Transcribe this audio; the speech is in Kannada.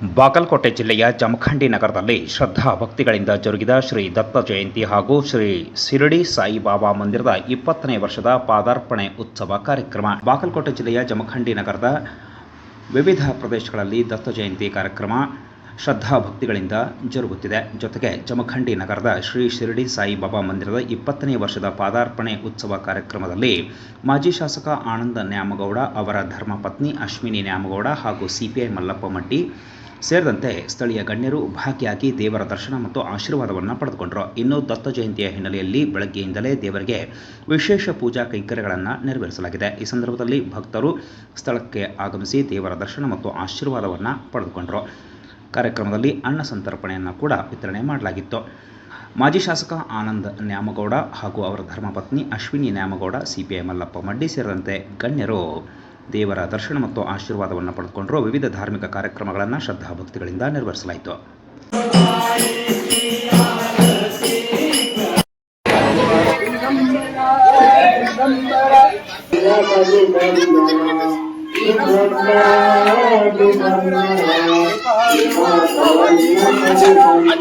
ಬಾಗಲಕೋಟೆ ಜಿಲ್ಲೆಯ ಜಮಖಂಡಿ ನಗರದಲ್ಲಿ ಶ್ರದ್ಧಾ ಭಕ್ತಿಗಳಿಂದ ಜರುಗಿದ ಶ್ರೀ ದತ್ತ ಜಯಂತಿ ಹಾಗೂ ಶ್ರೀ ಶಿರಡಿ ಸಾಯಿಬಾಬಾ ಮಂದಿರದ ಇಪ್ಪತ್ತನೇ ವರ್ಷದ ಪಾದಾರ್ಪಣೆ ಉತ್ಸವ ಕಾರ್ಯಕ್ರಮ. ಬಾಗಲಕೋಟೆ ಜಿಲ್ಲೆಯ ಜಮಖಂಡಿ ನಗರದ ವಿವಿಧ ಪ್ರದೇಶಗಳಲ್ಲಿ ದತ್ತ ಜಯಂತಿ ಕಾರ್ಯಕ್ರಮ ಶ್ರದ್ಧಾ ಭಕ್ತಿಗಳಿಂದ ಜರುಗುತ್ತಿದೆ. ಜೊತೆಗೆ ಜಮಖಂಡಿ ನಗರದ ಶ್ರೀ ಶಿರಡಿ ಸಾಯಿಬಾಬಾ ಮಂದಿರದ ಇಪ್ಪತ್ತನೇ ವರ್ಷದ ಪಾದಾರ್ಪಣೆ ಉತ್ಸವ ಕಾರ್ಯಕ್ರಮದಲ್ಲಿ ಮಾಜಿ ಶಾಸಕ ಆನಂದ ನ್ಯಾಮಗೌಡ, ಅವರ ಧರ್ಮಪತ್ನಿ ಅಶ್ವಿನಿ ನ್ಯಾಮಗೌಡ ಹಾಗೂ ಸಿಪಿಐ ಮಲ್ಲಪ್ಪ ಮಟ್ಟಿ ಸೇರಿದಂತೆ ಸ್ಥಳೀಯ ಗಣ್ಯರು ಭಾಗಿಯಾಗಿ ದೇವರ ದರ್ಶನ ಮತ್ತು ಆಶೀರ್ವಾದವನ್ನು ಪಡೆದುಕೊಂಡರು. ಇನ್ನು ದತ್ತ ಜಯಂತಿಯ ಹಿನ್ನೆಲೆಯಲ್ಲಿ ಬೆಳಗ್ಗೆಯಿಂದಲೇ ದೇವರಿಗೆ ವಿಶೇಷ ಪೂಜಾ ಕೈಂಕರ್ಯಗಳನ್ನು ನೆರವೇರಿಸಲಾಗಿದೆ. ಈ ಸಂದರ್ಭದಲ್ಲಿ ಭಕ್ತರು ಸ್ಥಳಕ್ಕೆ ಆಗಮಿಸಿ ದೇವರ ದರ್ಶನ ಮತ್ತು ಆಶೀರ್ವಾದವನ್ನು ಪಡೆದುಕೊಂಡರು. ಕಾರ್ಯಕ್ರಮದಲ್ಲಿ ಅನ್ನ ಸಂತರ್ಪಣೆಯನ್ನು ಕೂಡ ವಿತರಣೆ ಮಾಡಲಾಗಿತ್ತು. ಮಾಜಿ ಶಾಸಕ ಆನಂದ್ ನ್ಯಾಮಗೌಡ ಹಾಗೂ ಅವರ ಧರ್ಮಪತ್ನಿ ಅಶ್ವಿನಿ ನ್ಯಾಮಗೌಡ, ಸಿಪಿಐ ಮಲ್ಲಪ್ಪ ಮಡ್ಡಿ ಸೇರಿದಂತೆ ಗಣ್ಯರು ದೇವರ ದರ್ಶನ ಮತ್ತು ಆಶೀರ್ವಾದವನ್ನು ಪಡೆದುಕೊಂಡರು. ವಿವಿಧ ಧಾರ್ಮಿಕ ಕಾರ್ಯಕ್ರಮಗಳನ್ನು ಶ್ರದ್ಧಾಭಕ್ತಿಗಳಿಂದ ನೆರವೇರಿಸಲಾಯಿತು 你看看，你看看。